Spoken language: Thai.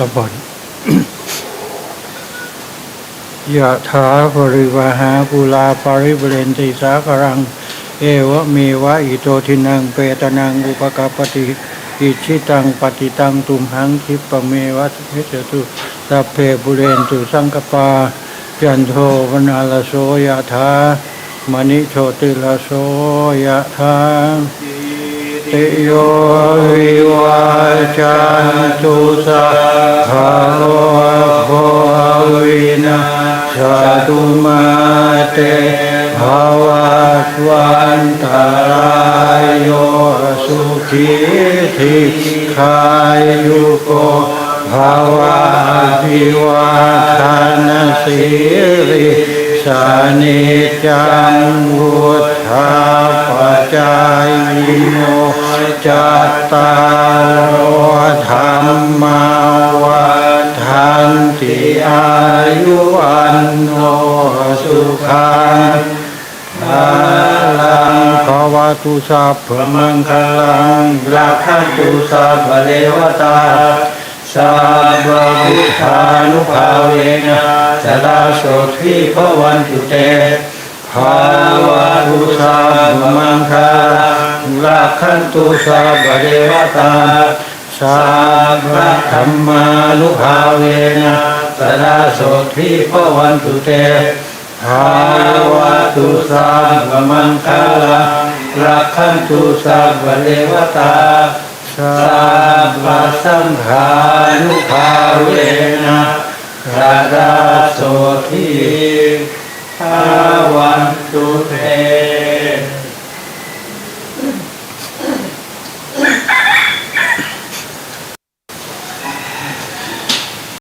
สบัดยะถาปริวหาปุลาปริบเรนติสากรัง เอวะเมวะอิโตทินังเปตนังอุปกาปติอิชิตังปฏิตังตุมหังคิปะเมวะเทจตุสัพเพบุเรนตุสังกปาจันโทวนาลโสยะถามณิโชติลโสยะถา ติโยวิวัจันตุสัพพะโลโควินาศตุมาเตภวัตวันตรายโยสุขีทิขายุโกภาวะพิวาทานสิริ สานิจังวุฒาปัจายโนจัตตารโอธรรมาวันทันติอายุวันโนสุขังอาลังขวตุสัพพมังคลังลักขตุสัพเลวตาสัพ พะพุธานุภาเวนะสดาโสทิภวันตุเตภาวะตุสัพพมังคลังลักขันตุสัพพะเลวตาสัพพะธรรมานุภาเวนะสดาโสทิภวันตุเตภาวะตุสัพพมังคลังรักขันตุสัพพะเลวตาสัพพะสังฆา นุภาเวนะราดาโสทิภาวันตุเต